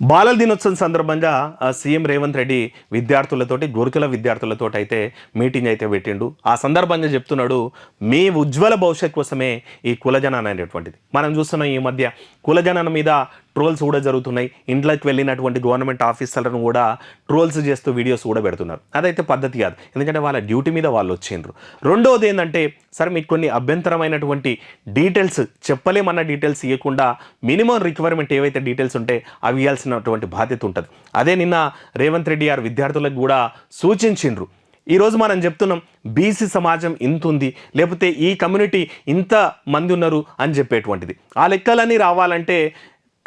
బాలల దినోత్సవం సందర్భంగా సీఎం రేవంత్ రెడ్డి విద్యార్థులతోటి గురుకుల విద్యార్థులతో అయితే మీటింగ్ అయితే పెట్టిండు. ఆ సందర్భంగా చెప్తున్నాడు మీ ఉజ్వల భవిష్యత్ కోసమే ఈ కులజనాన్ని అనేటువంటిది. మనం చూస్తున్నాం ఈ మధ్య కులజనాన్ని మీద ట్రోల్స్ కూడా జరుగుతున్నాయి. ఇంట్లోకి వెళ్ళినటువంటి గవర్నమెంట్ ఆఫీసర్లను కూడా ట్రోల్స్ చేస్తూ వీడియోస్ కూడా పెడుతున్నారు. అదైతే పద్ధతి కాదు. ఎందుకంటే వాళ్ళ డ్యూటీ మీద వాళ్ళు వచ్చిండ్రు. రెండోది ఏంటంటే సరే మీకు కొన్ని అభ్యంతరమైనటువంటి డీటెయిల్స్ చెప్పలేమన్న డీటెయిల్స్ ఇవ్వకుండా మినిమం రిక్వైర్మెంట్ ఏవైతే డీటెయిల్స్ ఉంటే అవి ఇవ్వాల్సినటువంటి బాధ్యత ఉంటుంది. అదే నిన్న రేవంత్ రెడ్డి గారు విద్యార్థులకు కూడా సూచించిండ్రు. ఈరోజు మనం చెప్తున్నాం బీసీ సమాజం ఇంత ఉంది లేకపోతే ఈ కమ్యూనిటీ ఇంత మంది ఉన్నారు అని చెప్పేటువంటిది. ఆ లెక్కలన్నీ రావాలంటే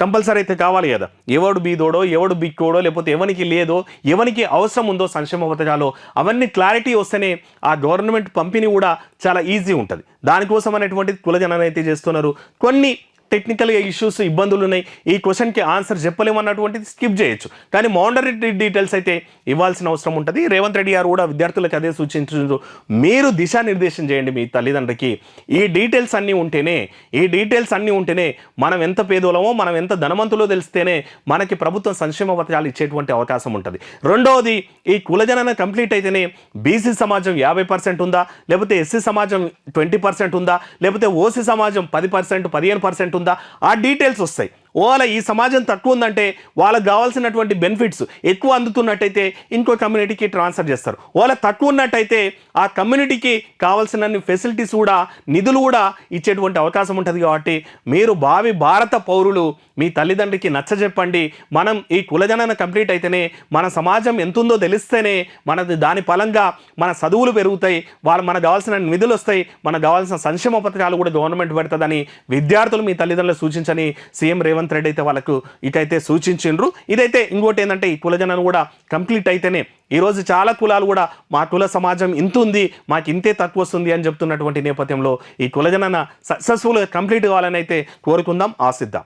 కంపల్సరీ అయితే కావాలి కదా. ఎవడు బీదోడో ఎవడు బిక్కోడో లేకపోతే ఎవనికి లేదో ఎవనికి అవసరం ఉందో సంక్షేమ పథకాలు అవన్నీ క్లారిటీ వస్తేనే ఆ గవర్నమెంట్ పంపిణీ కూడా చాలా ఈజీ ఉంటుంది. దానికోసం అనేటువంటిది కులజనాన్ని అయితే చేస్తున్నారు. కొన్ని టెక్నికల్గా ఇష్యూస్ ఇబ్బందులు ఉన్నాయి ఈ క్వశ్చన్కి ఆన్సర్ చెప్పలేమన్నటువంటిది స్కిప్ చేయొచ్చు. కానీ మౌండరీ డీటెయిల్స్ అయితే ఇవ్వాల్సిన అవసరం ఉంటుంది. రేవంత్ రెడ్డి గారు కూడా విద్యార్థులకు అదే సూచించారు మీరు దిశానిర్దేశం చేయండి మీ తల్లిదండ్రులకి. ఈ డీటెయిల్స్ అన్నీ ఉంటేనే ఈ డీటెయిల్స్ అన్నీ ఉంటేనే మనం ఎంత పేదోళమో మనం ఎంత ధనవంతులో తెలిస్తేనే మనకి ప్రభుత్వం సంక్షేమ పథకాలు ఇచ్చేటువంటి అవకాశం ఉంటుంది. రెండవది ఈ కులజనన కంప్లీట్ అయితేనే బీసీ సమాజం యాభై పర్సెంట్ ఉందా? లేకపోతే ఎస్సీ సమాజం ట్వంటీ పర్సెంట్ ఉందా? లేకపోతే ఓసీ సమాజం పది పర్సెంట్ పదిహేను పర్సెంట్ ఉంటుందా ఆ డీటెయిల్స్ వస్తాయి. ఓలా ఈ సమాజం తక్కువ ఉందంటే వాళ్ళకి కావాల్సినటువంటి బెనిఫిట్స్ ఎక్కువ అందుతున్నట్టయితే ఇంకో కమ్యూనిటీకి ట్రాన్స్ఫర్ చేస్తారు. వాళ్ళ తక్కువ ఉన్నట్టయితే ఆ కమ్యూనిటీకి కావాల్సిన ఫెసిలిటీస్ కూడా నిధులు కూడా ఇచ్చేటువంటి అవకాశం ఉంటుంది కాబట్టి మీరు భావి భారత పౌరులు మీ తల్లిదండ్రికి నచ్చజెప్పండి. మనం ఈ కులజనన కంప్లీట్ అయితేనే మన సమాజం ఎంతుందో తెలిస్తేనే మనది దాని ఫలంగా మన చదువులు పెరుగుతాయి. వాళ్ళు మనకు కావాల్సిన నిధులు వస్తాయి. మనకు కావాల్సిన సంక్షేమ పథకాలు కూడా గవర్నమెంట్ పెడుతుందని విద్యార్థులు మీ తల్లిదండ్రులు సూచించని సీఎం రేవంత్ రెడ్డి అయితే వాళ్ళకు ఇటైతే సూచించిండ్రు. ఇదైతే ఇంకోటి ఏంటంటే ఈ కులజనను కూడా కంప్లీట్ అయితేనే ఈరోజు చాలా కులాలు కూడా మా కుల సమాజం ఇంత ఉంది మాకు ఇంతే తక్కువ వస్తుంది అని చెప్తున్నటువంటి నేపథ్యంలో ఈ కులజనన సక్సెస్ఫుల్గా కంప్లీట్ కావాలని అయితే కోరుకుందాం ఆశిద్దాం.